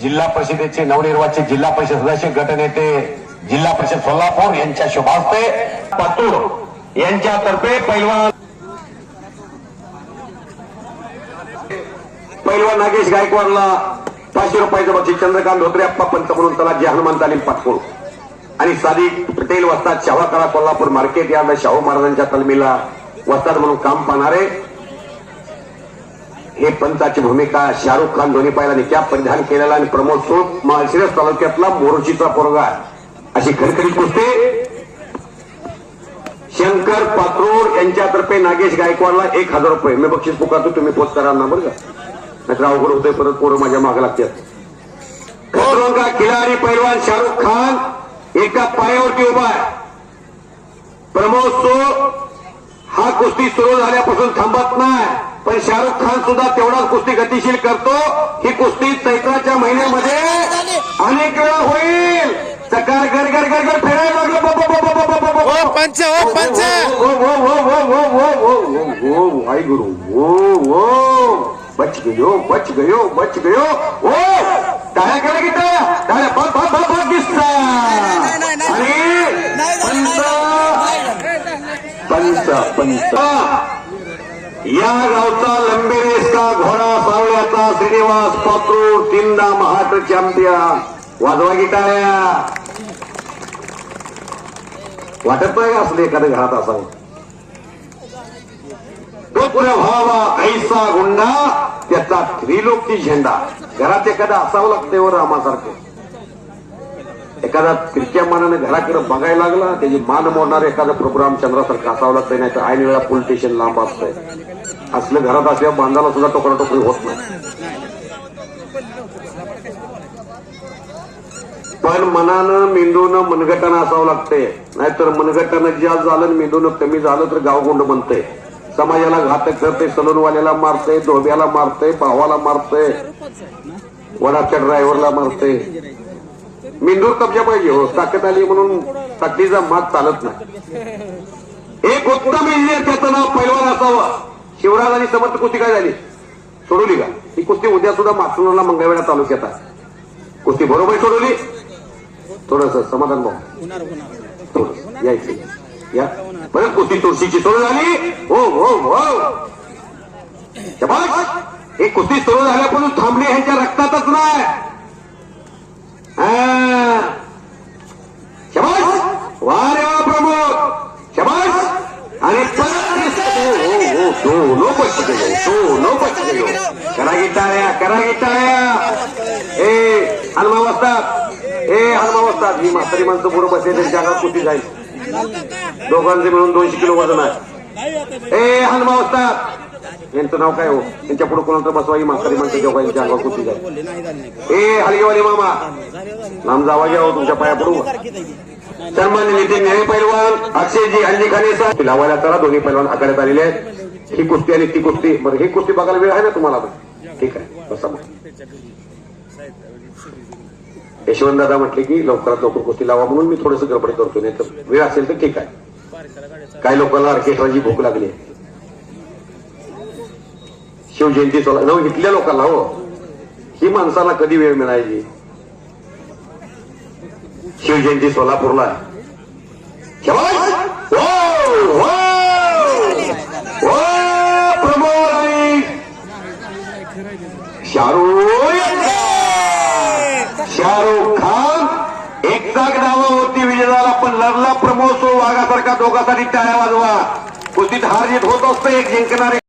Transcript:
जिल्हा परिषदेचे नवनिर्वाचित जिल्हा परिषद सदस्य गटनेते जिल्हा परिषद सोलापूर यांच्या शुभास्ते पातूर यांच्यातर्फे पैलवान पैलवान नागेश गायकवाडला पाचशे रुपयाचं बक्षीस. चंद्रकांत धोत्रे अप्पा पंत म्हणून त्याला जे हनुमान तालीम पाटपूर आणि सादिक पटेल वस्ताद शाहूकारा कोल्हापूर मार्केट यार्ड शाहू महाराजांच्या तालमीला वस्ताद म्हणून काम पाहणारे हे पंचाची भूमिका शाहरुख खान दोन्ही पायाला निक्या परिधान केलेला आणि प्रमोद सोप माळशिरस तालुक्यातला मोरोशीचा पोरगा अशी खडखडीत कुस्ती. शंकर पात्रोड यांच्यातर्फे नागेश गायकवाडला एक हजार रुपये. मी बक्षीस पुकारतो तुम्ही पोच करा ना बरं का? नाहीतर अवघड होतंय परत पोरं माझ्या मागे लागतात. खतरों खिलाडी पैलवान शाहरुख खान एका पायावरती उभा आहे. प्रमोद सो हा कुस्ती सुरू झाल्यापासून थांबत नाही. पण शाहरुख खान सुद्धा तेवढाच कुस्ती गतिशील करतो ही कुस्ती चैत्राच्या महिन्यामध्ये अनेक वेळा होईल सकाळ घर घर घर घर फिरायला लागलं पंच ओ पंच ओ वाई गुरु ओ बच गयो बच गयो बच गयो ओ टाळ्या केला की टाळ्या टाळ्या बघ बघ बघ बघ दिसता पंच पंच या गावचा लंबेरेस घोडा सावळ्याचा श्रीनिवास पात्रू तीनदा महाट चॅम्पियन वाजवा की टाळ्या वाटत नाही का असले एखाद्या घरात असावं तो पुऱ्या व्हावा ऐसा गुंडा त्याचा त्रिलोकी झेंडा. घरात एखादा असावं लागते वर हो रामासारखं. एखादा तिरक्या मानाने घराकडे बघायला लागला त्याची मान मोडणार एखादा प्रोग्राम चंद्रासारखा असावं लागतंय नाही तर ऐन वेळा पोलीस स्टेशन लांब असतंय. असलं घरात असल्या बांधाला सुद्धा टोकरा टोकरी होत नाही. पण मनानं मेंदूनं मनगटानं असावं लागते. नाहीतर मनगटानं जास्त झालं मेंदून मेंदूनं कमी झालं तर गावगुंड बनते समाजाला घातक करते सलूनवाल्याला मारते धोब्याला मारते भावाला मारते वडाच्या ड्रायव्हरला मारते. मेंदूर कब्जा पाहिजे हो ताकद आली म्हणून ताकदीचा माग चालत नाही. एक उत्तम इंजिनियर त्याचं नाव पैलवान असावं. शिवराज आणि समर्थ कुस्ती काय झाली? सोडवली का? ही कुस्ती उद्या सुद्धा मातृला मंगळवेढा तालुक्यात आहे. कुस्ती बरोबर सोडवली? थोडस समाधान भाऊ थोडं यायचं. या. परत कुस्ती तुळशीची सुरू झाली. हो हो हो. ही कुस्ती सुरू झाल्यापासून थांबली ह्यांच्या रक्तातच नाही. हा. शाबास वा रे वा प्रमोद. शाबास आणि. हो हो हो सोनो बच गयो सोनो बच करा की टाळ्या करा की ए हनुमा वाजतात ए हनुमा बसतात ही म्हातारी माणसं पुढे बसले त्यांच्या अंगात कुठे जाईल दोघांचे मिळून दोनशे किलो वजन आहे ए हनुमा वाजतात यांचं नाव काय हो त्यांच्या पुढे कोणाचं बसवा ही म्हातारी माणसं दोघांच्या अंगावर कुठे जाईल ए हलगेवाले मामा नाम जावा घ्या हो तुमच्या पाया पडू सन्मान्य नितीन न्याय पैलवान अक्षयजी अंजी खाने साहेब लावायला दोन्ही पैलवान आखाड्यात आलेले आहेत ही कुस्ती आणि ती कुस्ती. बरं ही कुस्ती बघायला वेळ आहे ना तुम्हाला पण ठीक आहे. बसा मग यशवंत दादा म्हटले की लवकरात लवकर कुस्ती लावा म्हणून मी थोडस गडबड करतो नाही तर वेळ असेल तर ठीक आहे. काही लोकांना ऑर्केस्ट्राची भूक लागली शिवजयंती सोला नव इथल्या लोकांना हो. ही माणसाला कधी वेळ मिळायची? शिवजयंती सोलापूरला शाहरुख शाहरुख खान. एकदाच डावावरती विजय झाला पण लढला प्रमोद सो वाघासारखा दोघांसाठी टाळ्या वाजवा. कुस्तीत हार जीत होत असते एक जिंकणारे